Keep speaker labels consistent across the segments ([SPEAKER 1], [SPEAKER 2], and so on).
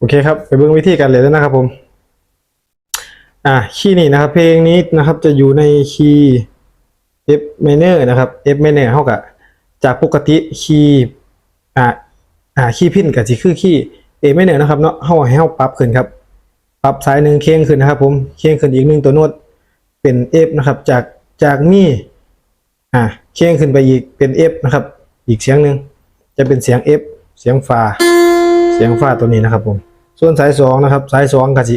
[SPEAKER 1] โอเคครับไปเบิ่งวิธีการเล่นแล้วนะครับผม อะคีย์นี้นะครับ เพลงนี้นะครับจะอยู่ในคีย์ F minor นะครับ F minor เท่ากับจากปกติคีย์อ่าอ่าคีย์พินกับสิคือคีย์ A minor นะครับเนาะเฮาให้เฮาปรับขึ้นครับ ปรับสายหนึ่งเคียงขึ้นนะครับ ผมเคียงขึ้นอีกหนึ่งตัวโน้ตเป็น F นะครับ จากจากมีอ่าเคียงขึ้นไปอีกเป็น F นะครับ อีกเสียงหนึ่งจะเป็นเสียง F เสียงฟาเสียงฟาตัวนี้นะครับผม ส่วนสายสองนะครับ สายสองก็สิ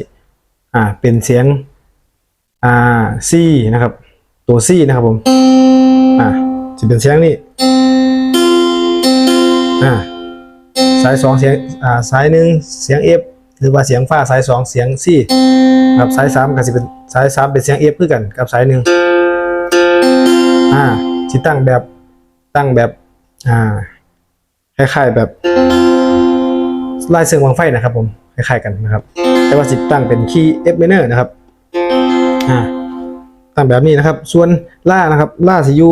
[SPEAKER 1] อ่าเป็นเสียงอ่าซีนะครับ ตัวซีนะครับผมอ่าจะเป็นเสียงนี้อ่าสายสองเสียงอ่าสายหนึ่งเสียง F หรือว่าเสียงฟ้าสายสองเสียงซีครับสายสามก็จะเป็นสายสามเป็นเสียง F คือกันกับสายหนึ่งอ่าที่ตั้งแบบตั้งแบบอ่าคล้ายๆแบบลายเสียงวางไฟนะครับผม คล้ายๆกันนะครับ แต่ว่าสิตั้งเป็นคีย์ F minor นะครับอ่าตั้งแบบนี้นะครับ ส่วนล่านะครับล่าสิยู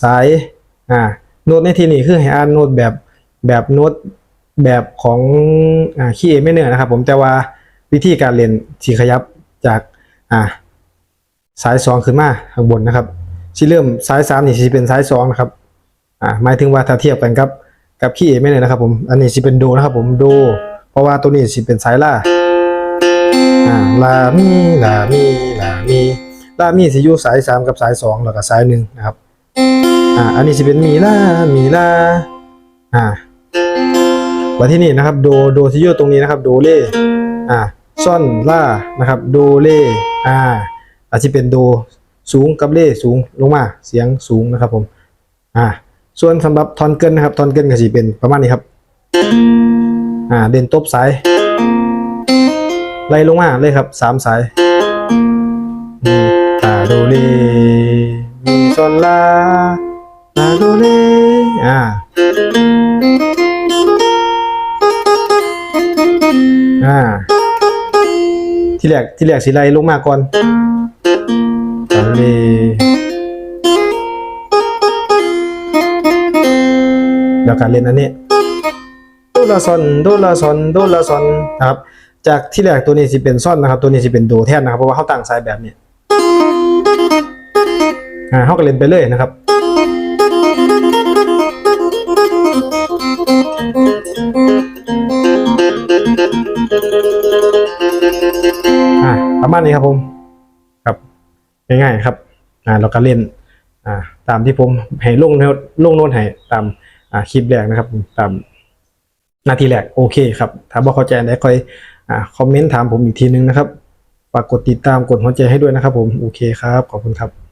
[SPEAKER 1] สายอ่าโน้ตในที่นี้คือให้อ่านโน้ตแบบแบบโน้ตแบบของอ่าคีย์ F minor นะครับผมแต่ว่าวิธีการเรียนสีขยับจากอ่าสายสองขึ้นมาข้างบนนะครับที่เริ่มสายสามนี่สิเป็นสายสองนะครับอ่าหมายถึงว่าถ้าเทียบกันครับกับคีย์เอไม่เลยนะครับผมอันนี้สิเป็นโดนะครับผมโด ราะว่าตัวนี้สิเป็นสายลาอ่าลามีลามีลามีลามีสิอยู่สายสามกับสายสองแล้วก็สายหนึ่งนะครับอ่าอันนี้สิเป็นมีลามีลาอ่าวันที่นี่นะครับโดโดสิอยู่ตรงนี้นะครับโดเลอ่าซ่อนลานะครับโดเลอ่าอาจจะเป็นโดสูงกับเลสูงลงมาเสียงสูงนะครับผมอ่าส่วนสำหรับทอนเกินนะครับทอนเกินก็จะเป็นประมาณนี้ครับ อ่าเด่นตบสายไล่ลงมาเลยครับสามสายมีลาโดเรมีซอนลาลาโดเรอ่าอ่า ที่แรกที่แรกสิไล่ลงมาก่อนลาโดเรแล้วการเล่นอันนี้ ลาซอนโดลาซอนโดลาซอนนะครับจากที่แรกตัวนี้สิเป็นซ่อนนะครับ ตัวนี้สิเป็นโดแทนนะครับเพราะว่าเขาตั้งสายแบบนี้อ่าเขาก็เล่นไปเลยนะครับอ่าประมาณนี้ครับผมครับง่ายๆครับอ่าเราก็เล่นอ่าตามที่ผมให้ลงโน้ตลงโน้ตให้ตามอ่าคลิปแรกนะครับตาม นาทีแรกโอเคครับถ้าบอกเข้าใจได้ค่อยอ่าคอมเมนต์ถามผมอีกทีนึงนะครับฝากกดติดตามกดหัวใจให้ด้วยนะครับผมโอเคครับขอบคุณครับ